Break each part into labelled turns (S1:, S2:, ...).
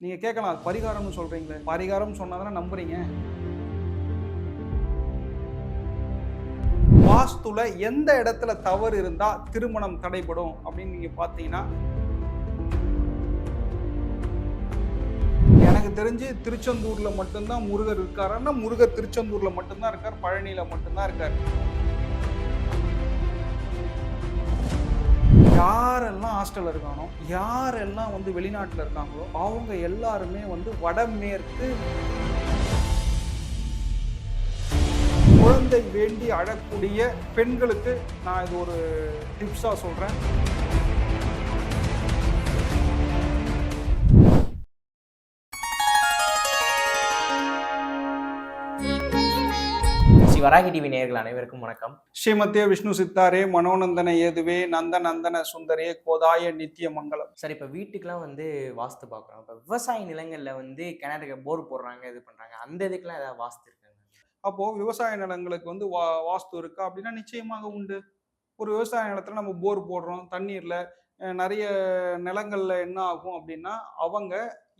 S1: நீங்கள் கேட்கலாம் பரிகாரம்னு சொல்கிறீங்களே பரிகாரம் சொன்னால் தானே நம்புறீங்க? வாஸ்துல எந்த இடத்துல தவறு இருந்தா திருமணம் தடைபடும் அப்படின்னு நீங்க பார்த்தீங்கன்னா எனக்கு தெரிஞ்சு திருச்செந்தூர்ல மட்டும்தான் முருகர் இருக்காருன்னா முருகர் திருச்செந்தூர்ல மட்டும்தான் இருக்கார் பழனியில மட்டும்தான் இருக்கார். யாரெல்லாம் ஹாஸ்டலில் இருக்கானோ யாரெல்லாம் வந்து வெளிநாட்டில் இருக்காங்களோ அவங்க எல்லாருமே வந்து வடமேற்கு குழந்தை வேண்டி அழக்கூடிய பெண்களுக்கு நான் இது ஒரு டிப்ஸாக
S2: சொல்கிறேன் வராகி டிவி நேயர்கள் அனைவருக்கும் வணக்கம்.
S1: ஸ்ரீமத்திய விஷ்ணு சித்தாரே மனோநந்தன ஏதுவே நந்த நந்தன சுந்தரே கோதாய நித்திய மங்கலம்
S2: சார் இப்போ வீட்டுக்கெல்லாம் வந்து வாஸ்து பார்க்குறோம் இப்போ விவசாய நிலங்களில் வந்து கிணறு போர் போடுறாங்க இது பண்ணுறாங்க அந்த இதுக்கெல்லாம் ஏதாவது வாஸ்து இருக்குங்க
S1: அப்போ விவசாய நிலங்களுக்கு வந்து வா வாஸ்து இருக்கா? அப்படின்னா நிச்சயமாக உண்டு. ஒரு விவசாய நிலத்துல நம்ம போர் போடுறோம் தண்ணீர்ல நிறைய நிலங்கள்ல என்ன ஆகும் அப்படின்னா அவங்க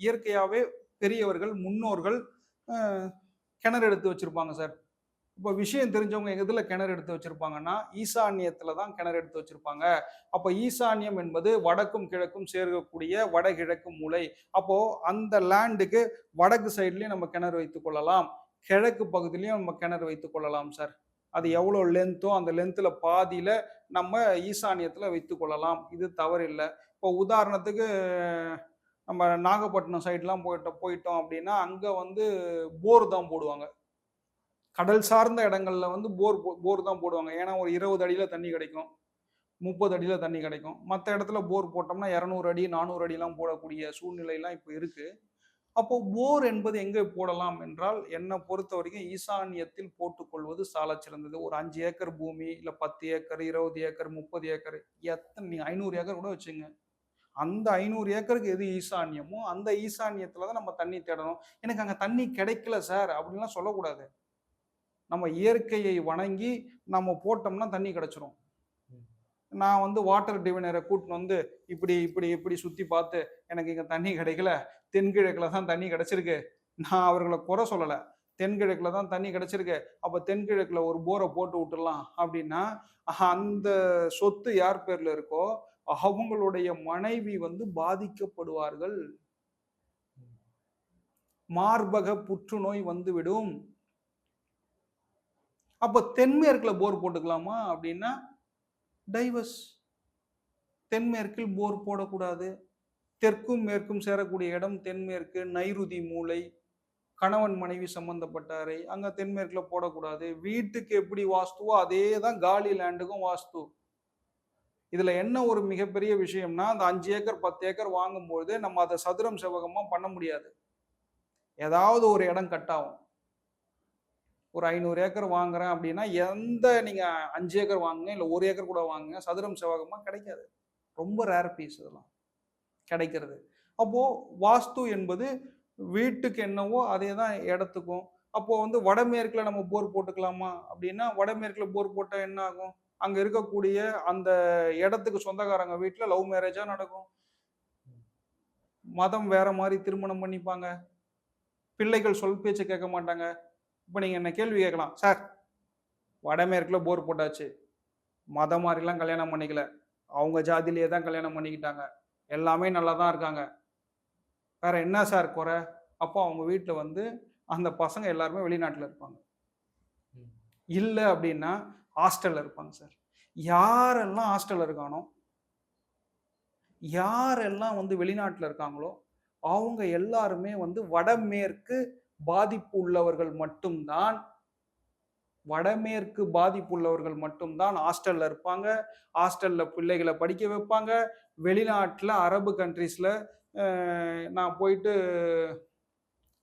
S1: இயற்கையாவே பெரியவர்கள் முன்னோர்கள் கிணறு எடுத்து வச்சிருப்பாங்க சார். இப்போ விஷயம் தெரிஞ்சவங்க எதில் கிணறு எடுத்து வச்சுருப்பாங்கன்னா ஈசான்யத்தில் தான் கிணறு எடுத்து வச்சுருப்பாங்க. அப்போ ஈசான்யம் என்பது வடக்கும் கிழக்கும் சேர்க்கக்கூடிய வடகிழக்கு மூலை. அப்போது அந்த லேண்டுக்கு வடக்கு சைட்லேயும் நம்ம கிணறு வைத்து கொள்ளலாம். கிழக்கு பகுதியிலையும் நம்ம கிணறு வைத்து கொள்ளலாம் சார். அது எவ்வளோ லென்த்தோ அந்த லென்த்தில் பாதியில் நம்ம ஈசானியத்தில் வைத்து கொள்ளலாம். இது தவறில்லை. இப்போ உதாரணத்துக்கு நம்ம நாகப்பட்டினம் சைட்லாம் போயிட்டோம் போயிட்டோம் அப்படின்னா அங்கே வந்து போர் தான் போடுவாங்க. கடல் சார்ந்த இடங்கள்ல வந்து போர் போ- போர் தான் போடுவாங்க. ஏன்னா ஒரு இருபது அடியில் தண்ணி கிடைக்கும். முப்பது அடியில் தண்ணி கிடைக்கும். மற்ற இடத்துல போர் போட்டோம்னா இரநூறு அடி நானூறு அடிலாம் போடக்கூடிய சூழ்நிலைலாம் இப்போ இருக்குது அப்போது போர் என்பது எங்கே போடலாம் என்றால் என்னை பொறுத்த வரைக்கும் ஈசானியத்தில் போட்டுக்கொள்வது சாலச் சிறந்தது. ஒரு அஞ்சு ஏக்கர் பூமி இல்லை பத்து ஏக்கர் இருபது ஏக்கர் முப்பது ஏக்கர் எத்தனை நீங்கள் ஐநூறு ஏக்கர் கூட வச்சுங்க. அந்த ஐநூறு ஏக்கருக்கு எது ஈசான்யமோ அந்த ஈசான்யத்தில் தான் நம்ம தண்ணி தேடணும். எனக்கு அங்கே தண்ணி கிடைக்கல சார் அப்படின்லாம் சொல்லக்கூடாது. நம்ம இயற்கையை வணங்கி நம்ம போட்டோம்னா தண்ணி கிடைச்சிரும். நான் வந்து வாட்டர் டிவினரை கூட்டின்னு வந்து இப்படி இப்படி இப்படி சுற்றி பார்த்து எனக்கு இங்கே தண்ணி கிடைக்கல. தென்கிழக்கில் தான் தண்ணி கிடைச்சிருக்கு. நான் அவர்களை குறை சொல்லலை. தென்கிழக்கில் தான் தண்ணி கிடைச்சிருக்கு. அப்போ தென்கிழக்கில் ஒரு போரை போட்டு விட்டுடலாம் அப்படின்னா அந்த சொத்து யார் பேரில் இருக்கோ அவங்களுடைய மனைவி வந்து பாதிக்கப்படுவார்கள். மார்பக புற்றுநோய் வந்துவிடும் அப்போ தென்மேற்கில் போர் போட்டுக்கலாமா அப்படின்னா டைவர்ஸ். தென்மேற்கில் போர் போடக்கூடாது. தெற்கும் மேற்கும் சேரக்கூடிய இடம் தென்மேற்கு நைருதி மூலை கணவன் மனைவி சம்பந்தப்பட்ட அறை அங்கே தென்மேற்கில் போடக்கூடாது. வீட்டுக்கு எப்படி வாஸ்துவோ அதே தான் காலி லேண்டுக்கும் வாஸ்து. இதில் என்ன ஒரு மிகப்பெரிய விஷயம்னா அந்த அஞ்சு ஏக்கர் பத்து ஏக்கர் வாங்கும்போது நம்ம அதை சதுரம் செவகமாக பண்ண முடியாது. ஏதாவது ஒரு இடம் கட் ஆகும் ஒரு ஐநூறு ஏக்கர் வாங்குறேன் அப்படின்னா எந்த நீங்க அஞ்சு ஏக்கர் வாங்குங்க இல்லை ஒரு ஏக்கர் கூட வாங்குங்க சதுரம் செவ்வகமாக கிடைக்காது. ரொம்ப ரேர் பீஸ் இதெல்லாம் கிடைக்கிறது. அப்போ வாஸ்து என்பது வீட்டுக்கு என்னவோ அதே தான் இடத்துக்கும். அப்போ வந்து வடமேற்குல நம்ம போர் போட்டுக்கலாமா அப்படின்னா வடமேற்குல போர் போட்டால் என்ன ஆகும்? அங்க இருக்கக்கூடிய அந்த இடத்துக்கு சொந்தக்காரங்க வீட்டில் லவ் மேரேஜா நடக்கும். மதம் வேற மாதிரி திருமணம் பண்ணிப்பாங்க. பிள்ளைகள் சொல் பேச்சு கேட்க மாட்டாங்க. இப்போ நீங்கள் என்ன கேள்வி கேட்கலாம்? சார் வடமேற்கில் போர் போட்டாச்சு. மதம் மாதிரிலாம் கல்யாணம் பண்ணிக்கல. அவங்க ஜாதியிலேயே தான் கல்யாணம் பண்ணிக்கிட்டாங்க. எல்லாமே நல்லா தான் இருக்காங்க. வேற என்ன சார் குறை? அப்போ அவங்க வீட்டில் வந்து அந்த பசங்க எல்லாருமே வெளிநாட்டில் இருப்பாங்க. இல்லை அப்படின்னா ஹாஸ்டலில் இருப்பாங்க சார். யாரெல்லாம் ஹாஸ்டலில் இருக்கானோ யாரெல்லாம் வந்து வெளிநாட்டில் இருக்காங்களோ அவங்க எல்லாருமே வந்து வடமேற்கு பாதிப்பு உள்ளவர்கள் மட்டும்தான் வடமேற்கு பாதிப்பு உள்ளவர்கள் மட்டும்தான் ஹாஸ்டல்ல இருப்பாங்க. ஹாஸ்டல்ல பிள்ளைகளை படிக்க வைப்பாங்க. வெளிநாட்டில் அரபு கண்ட்ரீஸில் நான் போயிட்டு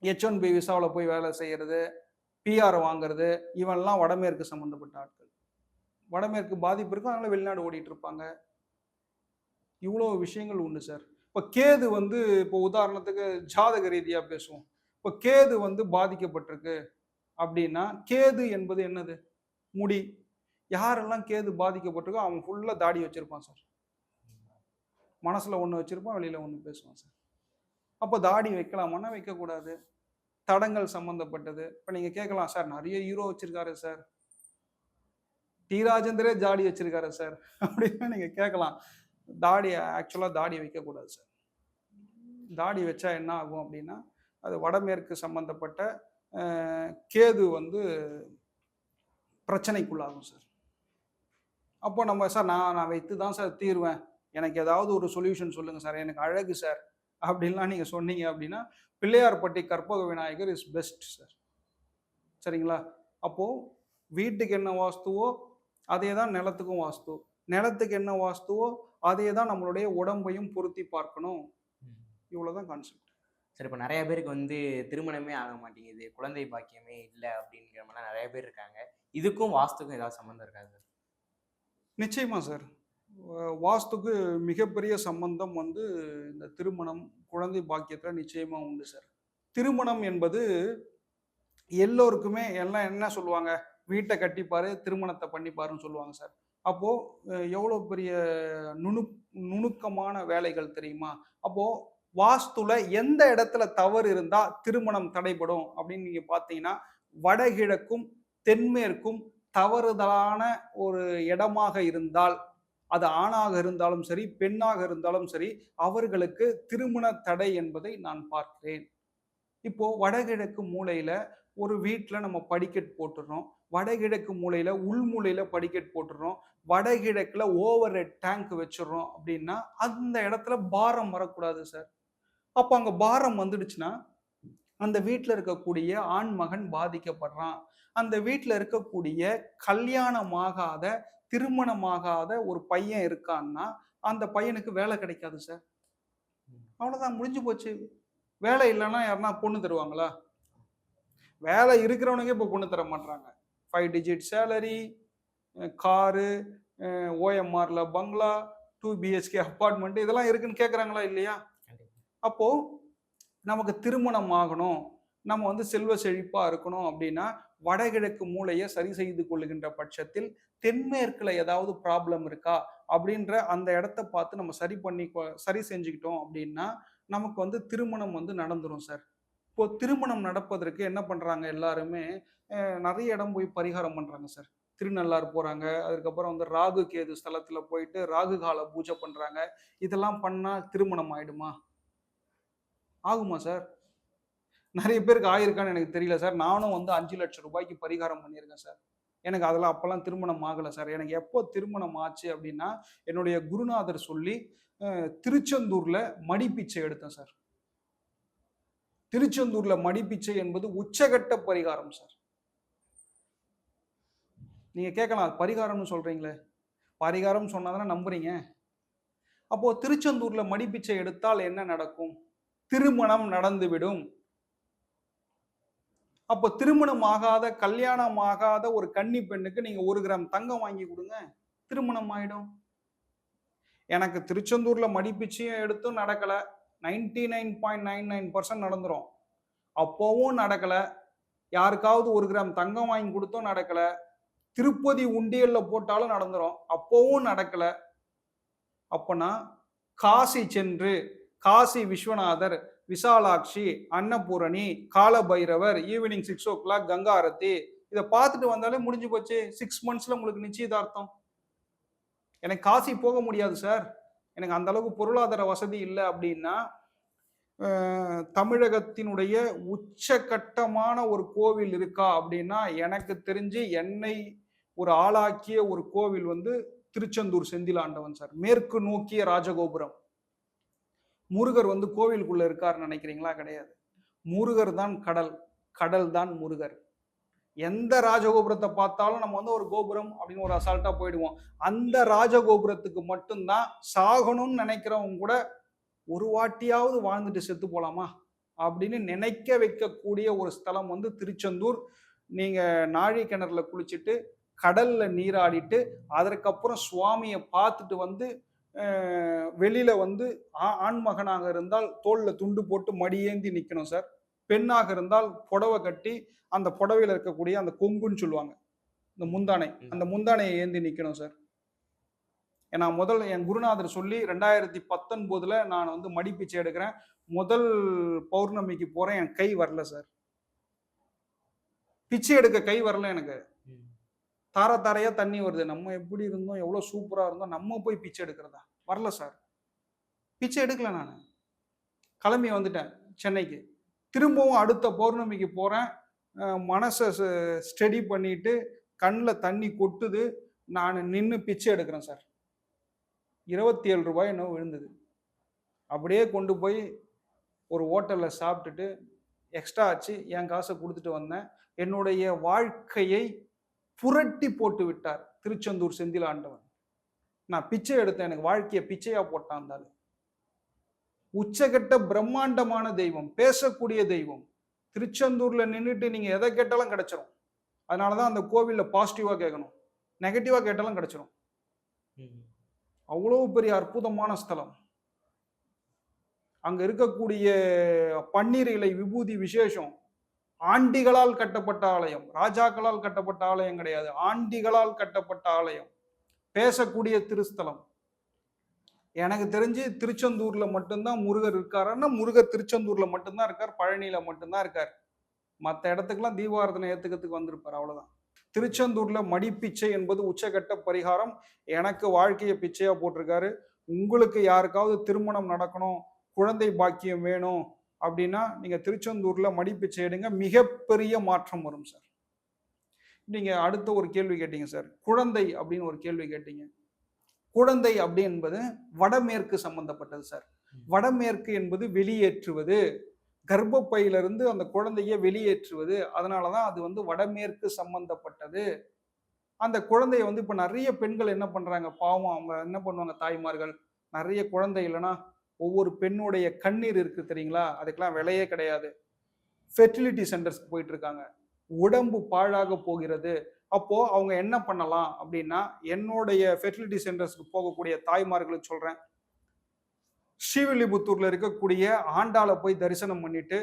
S1: ஹெச் ஒன் பி விசாவில் போய் வேலை செய்கிறது பிஆர் வாங்குறது இவன்லாம் வடமேற்கு சம்மந்தப்பட்ட ஆட்கள். வடமேற்கு பாதிப்பு இருக்கும் அதனால வெளிநாடு ஓடிட்டு இருப்பாங்க. இவ்வளோ விஷயங்கள் உண்டு சார். இப்போ கேது வந்து இப்போ உதாரணத்துக்கு ஜாதக ரீதியாக பேசுவோம். இப்போ கேது வந்து பாதிக்கப்பட்டிருக்கு அப்படின்னா கேது என்பது என்னது? முடி. யாரெல்லாம் கேது பாதிக்கப்பட்டிருக்கோ அவன் ஃபுல்லாக தாடி வச்சுருப்பான் சார். மனசில் ஒன்று வச்சுருப்பான் வெளியில் ஒன்று பேசுவான் சார். அப்போ தாடி வைக்கலாமான்னா வைக்கக்கூடாது. தடங்கள் சம்மந்தப்பட்டது இப்போ நீங்கள் கேட்கலாம் சார் நிறைய ஹீரோ வச்சுருக்காரு சார். டி. ராஜேந்திரே தாடி வச்சுருக்காரு சார். அப்படின்னு நீங்கள் கேட்கலாம். தாடி ஆக்சுவலாக தாடி வைக்கக்கூடாது சார். தாடி வச்சா என்ன ஆகும் அப்படின்னா அது வடமேற்கு சம்பந்தப்பட்ட கேது வந்து பிரச்சனைக்குள்ளாகும் சார். அப்போ நம்ம சார் நான் நான் வைத்து தான் சார் தீர்வேன். எனக்கு ஏதாவது ஒரு சொல்யூஷன் சொல்லுங்க சார். எனக்கு அழகு சார். அப்படின்லாம் நீங்க சொன்னீங்க அப்படின்னா Pillaiyarpatti Karpaga Vinayagar is best sir. சரிங்களா? அப்போ வீட்டுக்கு என்ன வாஸ்துவோ அதே தான் நிலத்துக்கும் வாஸ்து. நிலத்துக்கு என்ன வாஸ்துவோ அதே தான் நம்மளுடைய உடம்பையும் பொருத்தி பார்க்கணும். இவ்வளவுதான் கான்செப்ட்
S2: சரி இப்போ நிறைய பேருக்கு வந்து திருமணமே ஆக மாட்டேங்குது குழந்தை பாக்கியமே இல்லை அப்படிங்கிற மாதிரிலாம் நிறைய பேர் இருக்காங்க. இதுக்கும் வாஸ்துக்கும் ஏதாவது சம்மந்தம் இருக்காது சார்?
S1: நிச்சயமா சார். வாஸ்துக்கு மிகப்பெரிய சம்பந்தம் வந்து இந்த திருமணம் குழந்தை பாக்கியத்தில் நிச்சயமாக உண்டு சார். திருமணம் என்பது எல்லோருக்குமே எல்லாம் என்ன சொல்லுவாங்க? வீட்டை கட்டிப்பாரு திருமணத்தை பண்ணிப்பாருன்னு சொல்லுவாங்க சார். அப்போது எவ்வளோ பெரிய நுணு நுணுக்கமான வேலைகள் தெரியுமா? அப்போது வாஸ்துல எந்த இடத்துல தவறு இருந்தா திருமணம் தடைபடும் அப்படின்னு நீங்க பார்த்தீங்கன்னா வடகிழக்கும் தென்மேற்கும் தவறுதலான ஒரு இடமாக இருந்தால் அது ஆணாக இருந்தாலும் சரி பெண்ணாக இருந்தாலும் சரி அவர்களுக்கு திருமண தடை என்பதை நான் பார்க்கிறேன். இப்போ வடகிழக்கு மூலையில ஒரு வீட்டில் நம்ம படிக்கட் போட்டுடுறோம் வடகிழக்கு மூலையில உள்மூலையில படிக்கட் போட்டுடுறோம் வடகிழக்குல ஓவர் ஹெட் டேங்க் வச்சிடுறோம் அப்படின்னா அந்த இடத்துல பாரம் வரக்கூடாது சார். அப்போ அங்கே பாரம் வந்துடுச்சுன்னா அந்த வீட்டில் இருக்கக்கூடிய ஆண் மகன் பாதிக்கப்படுறான். அந்த வீட்டில் இருக்கக்கூடிய கல்யாணமாகாத திருமணமாகாத ஒரு பையன் இருக்கான்னா அந்த பையனுக்கு வேலை கிடைக்காது சார். அவ்வளோதான் முடிஞ்சு போச்சு. வேலை இல்லைன்னா யாருன்னா பொண்ணு தருவாங்களா? வேலை இருக்கிறவனுக்கே இப்போ பொண்ணு தர மாட்டாங்க ஃபைவ் டிஜிட் சேலரி காரு ஓஎம்ஆரில் பங்களா டூ பிஹெச்கே அப்பார்ட்மெண்ட் இதெல்லாம் இருக்குன்னு கேட்குறாங்களா இல்லையா? அப்போது நமக்கு திருமணம் ஆகணும். நம்ம வந்து செல்வ செழிப்பாக இருக்கணும் அப்படின்னா வடகிழக்கு மூளையை சரி செய்து கொள்ளுகின்ற பட்சத்தில் தென்மேற்குல ஏதாவது ப்ராப்ளம் இருக்கா அப்படின்ற அந்த இடத்த பார்த்து நம்ம சரி பண்ணி சரி செஞ்சுக்கிட்டோம் அப்படின்னா நமக்கு வந்து திருமணம் வந்து நடந்துரும் சார். இப்போ திருமணம் நடப்பதற்கு என்ன பண்ணுறாங்க எல்லாருமே? நிறைய இடம் போய் பரிகாரம் பண்ணுறாங்க சார். திருநள்ளார் போகிறாங்க அதுக்கப்புறம் வந்து ராகு கேது ஸ்தலத்தில் போயிட்டு ராகு கால பூஜை பண்ணுறாங்க இதெல்லாம் பண்ணால் திருமணம் ஆயிடுமா? ஆகுமா சார்? நிறைய பேருக்கு ஆயிருக்கான்னு எனக்கு தெரியல சார். நானும் வந்து அஞ்சு லட்சம் ரூபாய்க்கு பரிகாரம் பண்ணியிருக்கேன் சார். எனக்கு அதெல்லாம் அப்போல்லாம் திருமணம் ஆகலை சார். எனக்கு எப்போ திருமணம் ஆச்சு அப்படின்னா என்னுடைய குருநாதர் சொல்லி திருச்செந்தூரில் மடிப்பிச்சை எடுத்தேன் சார். திருச்செந்தூரில் மடிப்பிச்சை என்பது உச்சகட்ட பரிகாரம் சார். நீங்கள் கேட்கலாம் பரிகாரம்னு சொல்கிறீங்களே பரிகாரம் சொன்னாதானே நம்புறீங்க? அப்போது திருச்செந்தூரில் மடிப்பிச்சை எடுத்தால் என்ன நடக்கும்? திருமணம் நடந்துவிடும். அப்போ திருமணம் ஆகாத கல்யாணம் ஆகாத ஒரு கன்னி பெண்ணுக்கு நீங்க ஒரு கிராம் தங்கம் வாங்கி கொடுங்க. திருமணம் ஆயிடும். எனக்கு திருச்செந்தூர்ல மடிப்பிச்சையும் எடுத்தும் நடக்கல. Ninety nine point nine nine percent நடந்துரும். அப்போவும் நடக்கல. யாருக்காவது ஒரு கிராம் தங்கம் வாங்கி கொடுத்தும் நடக்கல. திருப்பதி உண்டியல்ல போட்டாலும் நடந்துரும். அப்போவும் நடக்கல. அப்பனா காசி சென்று Kashi Vishwanathar Visalakshi Annapoorani Kalabhairavar evening six o'clock Ganga aarti. இதை பார்த்துட்டு வந்தாலே முடிஞ்சு போச்சு. சிக்ஸ் மந்த்ஸ்ல உங்களுக்கு நிச்சயதார்த்தம். எனக்கு காசி போக முடியாது சார் எனக்கு அந்த அளவுக்கு பொருளாதார வசதி இல்லை அப்படின்னா தமிழகத்தினுடைய உச்சகட்டமான ஒரு கோவில் இருக்கா அப்படின்னா எனக்கு தெரிஞ்சு என்னை ஒரு ஆளாக்கிய ஒரு கோவில் வந்து திருச்செந்தூர் செந்திலாண்டவன் சார் மேற்கு நோக்கிய ராஜகோபுரம். முருகர் வந்து கோவிலுக்குள்ள இருக்காருன்னு நினைக்கிறீங்களா? கிடையாது. முருகர் தான் கடல். கடல் தான் முருகர். எந்த ராஜகோபுரத்தை பார்த்தாலும் நம்ம வந்து ஒரு கோபுரம் அப்படின்னு ஒரு அசால்ட்டா போயிடுவோம். அந்த ராஜகோபுரத்துக்கு மட்டும்தான் சாகணும்னு நினைக்கிறவங்க கூட ஒரு வாட்டியாவது வாழ்ந்துட்டு செத்து போலாமா? அப்படின்னு நினைக்க வைக்கக்கூடிய ஒரு ஸ்தலம் வந்து திருச்செந்தூர். நீங்க நாழி கிணறுல குளிச்சுட்டு கடல்ல நீராடிட்டு அதற்கப்புறம் சுவாமியை பார்த்துட்டு வந்து வெளியில வந்து ஆண் மகனாக இருந்தால் தோல்ல துண்டு போட்டு மடியேந்தி நிக்கணும் சார். பெண்ணாக இருந்தால் புடவை கட்டி அந்த புடவையில இருக்கக்கூடிய அந்த கொங்குன்னு சொல்லுவாங்க. இந்த முந்தானை. அந்த முந்தானையை ஏந்தி நிக்கணும் சார். ஏன்னா முதல் என் குருநாதர் சொல்லி ரெண்டாயிரத்தி பத்தொன்பதுல நான் வந்து மடி பிச்சை எடுக்கிறேன். முதல் பௌர்ணமிக்கு போறேன். என் கை வரல சார். பிச்சை எடுக்க கை வரல எனக்கு. தார தாரையா தண்ணி வருது. நம்ம எப்படி இருந்தோம்? எவ்வளவு சூப்பரா இருந்தோம்? நம்ம போய் பிச்சை எடுக்கிறதா? வரல சார் பிச்சை எடுக்கல நான். கிளம்பி வந்துட்டேன் சென்னைக்கு. திரும்பவும் அடுத்த பௌர்ணமிக்கு போறேன். மனசை ஸ்டடி பண்ணிட்டு கண்ணில் தண்ணி கொட்டுது. நான் நின்று பிச்சை எடுக்கிறேன் சார் இருபத்தி ஏழு ரூபாய் இன்னும் விழுந்தது. அப்படியே கொண்டு போய் ஒரு ஹோட்டலில் சாப்பிட்டுட்டு எக்ஸ்ட்ரா ஆச்சு. என் காசை கொடுத்துட்டு வந்தேன். என்னுடைய வாழ்க்கையை புரட்டி போட்டு விட்டார். திருச்செந்தூர் செந்தில் ஆண்டவன். நான் பிச்சை எடுத்தேன். எனக்கு வாழ்க்கையை பிச்சையா போட்டான் இருந்தாலும் உச்சகட்ட பிரம்மாண்டமான தெய்வம் பேசக்கூடிய தெய்வம். திருச்செந்தூர்ல நின்றுட்டு நீங்க எதை கேட்டாலும் கிடைச்சிரும். அதனாலதான் அந்த கோவில்ல பாசிட்டிவா கேட்கணும். நெகட்டிவா கேட்டாலும் கிடைச்சிரும். அவ்வளவு பெரிய அற்புதமான ஸ்தலம். அங்க இருக்கக்கூடிய பன்னீர் இலை விபூதி விசேஷம். ஆண்டிகளால் கட்டப்பட்ட ஆலயம். ராஜாக்களால் கட்டப்பட்ட ஆலயம் கிடையாது. ஆண்டிகளால் கட்டப்பட்ட ஆலயம். பேசக்கூடிய திருஸ்தலம். எனக்கு தெரிஞ்சு திருச்செந்தூர்ல மட்டும்தான் முருகர் இருக்காருன்னா முருகர் திருச்செந்தூர்ல மட்டும்தான் இருக்கார். பழனியில மட்டும்தான் இருக்கார். மற்ற இடத்துக்குலாம் தீபாரதனை ஏத்துக்கிறதுக்கு வந்திருப்பார். அவ்வளவுதான். திருச்செந்தூர்ல மடிப்பிச்சை என்பது உச்சகட்ட பரிகாரம். எனக்கு வாழ்க்கையை பிச்சையா போட்டிருக்காரு. உங்களுக்கு யாருக்காவது திருமணம் நடக்கணும் குழந்தை பாக்கியம் வேணும் அப்படின்னா நீங்க திருச்செந்தூர்ல மடிப்பிச்சை எடுங்க. மிகப்பெரிய மாற்றம் வரும் சார். நீங்க அடுத்த ஒரு கேள்வி கேட்டீங்க சார். குழந்தை அப்படின்னு ஒரு கேள்வி கேட்டீங்க. குழந்தை அப்படி என்பது வடமேற்கு சம்பந்தப்பட்டது சார். வடமேற்கு என்பது வெளியேற்றுவது. கர்ப்பப்பையிலிருந்து அந்த குழந்தைய வெளியேற்றுவது. அதனாலதான் அது வந்து வடமேற்கு சம்பந்தப்பட்டது. அந்த குழந்தைய வந்து இப்ப நிறைய பெண்கள் என்ன பண்றாங்க? பாவம் அவங்க என்ன பண்ணுவாங்க? தாய்மார்கள் நிறைய குழந்தை இல்லைன்னா ஒவ்வொரு பெண்ணுடைய கண்ணீர் இருக்கு தெரியுங்களா? அதுக்கெல்லாம் விலையே கிடையாது. ஃபெர்டிலிட்டி சென்டர்ஸ்க்கு போயிட்டு இருக்காங்க. உடம்பு பாழாக போகிறது. அப்போ அவங்க என்ன பண்ணலாம் அப்படின்னா என்னுடைய ஃபெர்டிலிட்டி சென்டர்ஸ்க்கு போகக்கூடிய தாய்மார்களுக்கு சொல்றேன். ஸ்ரீவில்லிபுத்தூர்ல இருக்கக்கூடிய ஆண்டாளை போய் தரிசனம் பண்ணிட்டு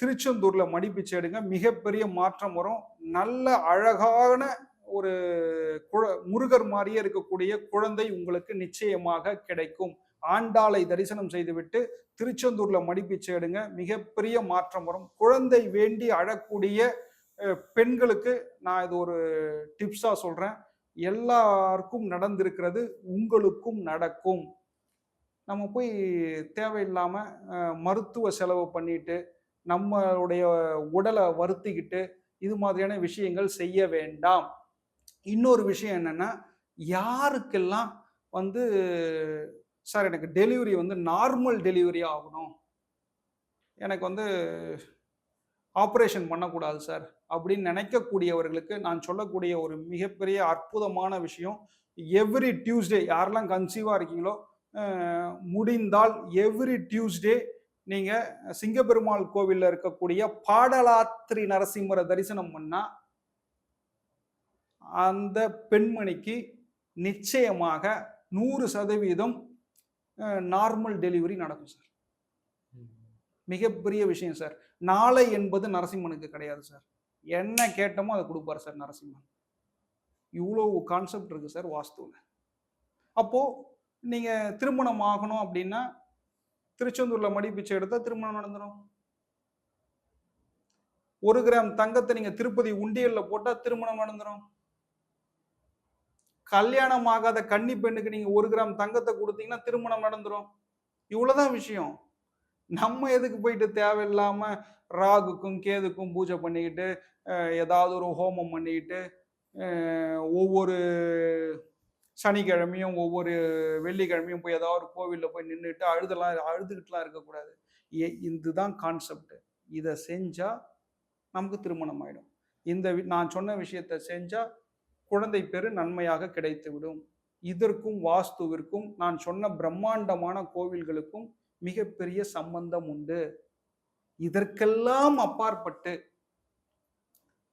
S1: திருச்செந்தூர்ல மடிப்பிச்சு எடுங்க மிகப்பெரிய மாற்றம் வரும். நல்ல அழகான ஒரு முருகர் மாதிரியே இருக்கக்கூடிய குழந்தை உங்களுக்கு நிச்சயமாக கிடைக்கும். ஆண்டாளை தரிசனம் செய்துவிட்டு திருச்செந்தூர்ல மடிப்பிச்சு எடுங்க. மிகப்பெரிய மாற்றம் வரும். குழந்தை வேண்டி அழக்கூடிய பெண்களுக்கு நான் இது ஒரு டிப்ஸா சொல்றேன். எல்லாருக்கும் நடந்திருக்கிறது உங்களுக்கும் நடக்கும். நம்ம போய் தேவையில்லாம மருத்துவ செலவு பண்ணிட்டு நம்மளுடைய உடலை வருத்திக்கிட்டு இது மாதிரியான விஷயங்கள் செய்ய வேண்டாம். இன்னொரு விஷயம் என்னென்னா யாருக்கெல்லாம் வந்து சார் எனக்கு டெலிவரி வந்து நார்மல் டெலிவரி ஆகணும்? எனக்கு வந்து ஆப்ரேஷன் பண்ணக்கூடாது சார். அப்படின்னு நினைக்கக்கூடியவர்களுக்கு நான் சொல்லக்கூடிய ஒரு மிகப்பெரிய அற்புதமான விஷயம் எவ்ரி டியூஸ்டே யாரெல்லாம் கன்சீவாக இருக்கீங்களோ முடிந்தால் எவ்ரி டியூஸ்டே நீங்கள் சிங்கப்பெருமாள் கோவிலில் இருக்கக்கூடிய பாடலாத்திரி நரசிம்மரை தரிசனம் பண்ணால் அந்த பெண்மணிக்கு நிச்சயமாக நூறு சதவீதம் நார்மல் டெலிவரி நடக்கும் சார் மிகப்பெரிய விஷயம் சார் நாளை என்பது நரசிம்மனுக்கு கிடையாது சார் என்ன கேட்டோமோ அதை கொடுப்பார் சார் நரசிம்மன். இவ்வளோ கான்செப்ட் இருக்கு சார் வாஸ்துவில். அப்போது நீங்கள் திருமணம் ஆகணும் அப்படின்னா திருச்செந்தூரில் மடி பிச்சை எடுத்தால் திருமணம் நடந்துடும் ஒரு கிராம் தங்கத்தை நீங்கள் திருப்பதி உண்டியலில் போட்டால் திருமணம் நடந்துடும் கல்யாணம் ஆகாத கன்னி பெண்ணுக்கு நீங்க ஒரு கிராம் தங்கத்தை கொடுத்தீங்கன்னா திருமணம் நடந்துடும் இவ்வளவுதான் விஷயம். நம்ம எதுக்கு போயிட்டு தேவையில்லாம ராகுக்கும் கேதுக்கும் பூஜை பண்ணிக்கிட்டு ஏதாவது ஒரு ஹோமம் பண்ணிக்கிட்டு ஒவ்வொரு சனிக்கிழமையும் ஒவ்வொரு வெள்ளிக்கிழமையும் போய் ஏதாவது ஒரு கோவிலில் போய் நின்றுட்டு அழுதெல்லாம் அழுதுகிட்டுலாம் இருக்கக்கூடாது. ஏ- இதுதான் கான்செப்ட் இதை செஞ்சா நமக்கு திருமணம் ஆயிடும் இந்த வி- நான் சொன்ன விஷயத்த செஞ்சா குழந்தை பெரு நன்மையாக கிடைத்துவிடும். இதற்கும் வாஸ்துவிற்கும் நான் சொன்ன பிரம்மாண்டமான கோவில்களுக்கும் மிகப்பெரிய சம்பந்தம் உண்டு. இதற்கெல்லாம் அப்பாற்பட்டு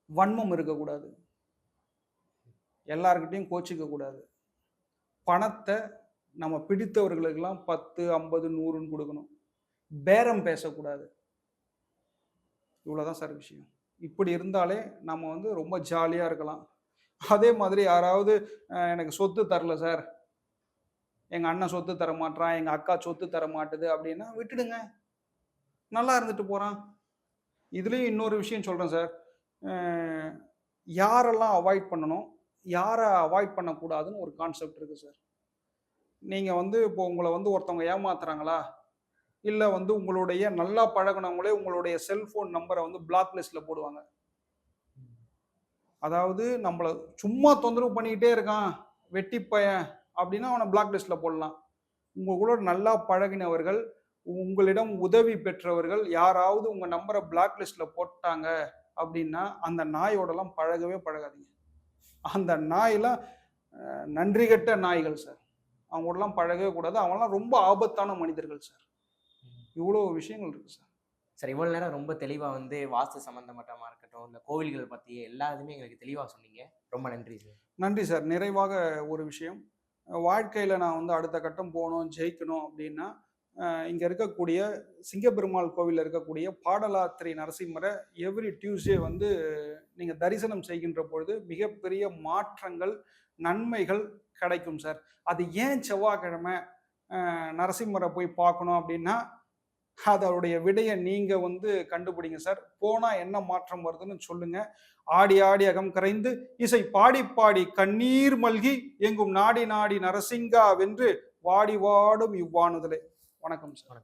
S1: வன்மம் இருக்கக்கூடாது. எல்லார்கிட்டையும் கோச்சிக்க கூடாது பணத்தை நம்ம பிடித்தவர்களுக்கெல்லாம் பத்து ஐம்பது நூறுன்னு கொடுக்கணும். பேரம் பேசக்கூடாது. இவ்வளோதான் சார் விஷயம். இப்படி இருந்தாலே நம்ம வந்து ரொம்ப ஜாலியாக இருக்கலாம். அதே மாதிரி யாராவது எனக்கு சொத்து தரல சார். எங்க அண்ணன் சொத்து தர மாட்டான் எங்க அக்கா சொத்து தர மாட்டுது அப்படின்னா விட்டுடுங்க. நல்லா இருந்துட்டு போறான். இதுலயும் இன்னொரு விஷயம் சொல்றேன் சார். யாரெல்லாம் அவாய்ட் பண்ணணும் யாரை அவாய்ட் பண்ணக்கூடாதுன்னு ஒரு கான்செப்ட் இருக்கு சார். நீங்க வந்து இப்போ உங்களை வந்து ஒருத்தவங்க ஏமாத்துறாங்களா? இல்லை வந்து உங்களுடைய நல்லா பழகுனவங்களே உங்களுடைய செல்போன் நம்பரை வந்து பிளாக் லிஸ்ட்ல போடுவாங்க. அதாவது நம்மளை சும்மா தொந்தரவு பண்ணிக்கிட்டே இருக்கான் வெட்டி பையன் அப்படின்னா அவனை பிளாக் லிஸ்ட்டில் போடலாம். உங்கள் கூட நல்லா பழகினவர்கள் உங்களிடம் உதவி பெற்றவர்கள் யாராவது உங்கள் நம்பரை பிளாக் லிஸ்ட்ல போட்டாங்க அப்படின்னா அந்த நாயோடலாம் பழகவே பழகாதீங்க. அந்த நாயெல்லாம் நன்றி கெட்ட நாய்கள் சார் அவங்களோடலாம் பழகவே கூடாது. அவங்களாம் ரொம்ப ஆபத்தான மனிதர்கள் சார் இவ்வளோ விஷயங்கள் இருக்கு சார்
S2: சார் இவ்வளோ நேரம் ரொம்ப தெளிவாக வந்து வாஸ்து சம்மந்தப்பட்டமாக இருக்கட்டும் இந்த கோவில்கள் பத்தி எல்லாத்துமே எங்களுக்கு தெளிவாக சொன்னீங்க. ரொம்ப நன்றி சார்.
S1: நன்றி சார். நிறைவாக ஒரு விஷயம். வாழ்க்கையில் நான் வந்து அடுத்த கட்டம் போகணும் ஜெயிக்கணும் அப்படின்னா இங்கே இருக்கக்கூடிய சிங்கப்பெருமாள் கோவிலில் இருக்கக்கூடிய பாடலாத்திரி நரசிம்மரை எவ்ரி டியூஸ்டே வந்து நீங்கள் தரிசனம் செய்கின்ற பொழுது மிகப்பெரிய மாற்றங்கள் நன்மைகள் கிடைக்கும் சார். அது ஏன் செவ்வாய்க்கிழமை நரசிம்மரை போய் பார்க்கணும் அப்படின்னா அதோடைய விடையை நீங்க வந்து கண்டுபிடிங்க சார். போனா என்ன மாற்றம் வருதுன்னு சொல்லுங்க. ஆடி ஆடி அகம் கரைந்து இசை பாடி பாடி கண்ணீர் மல்கி எங்கும் நாடி நாடி நரசிங்கா வென்று வாடி வாடும் இவ்வானுதலே. வணக்கம் சார்.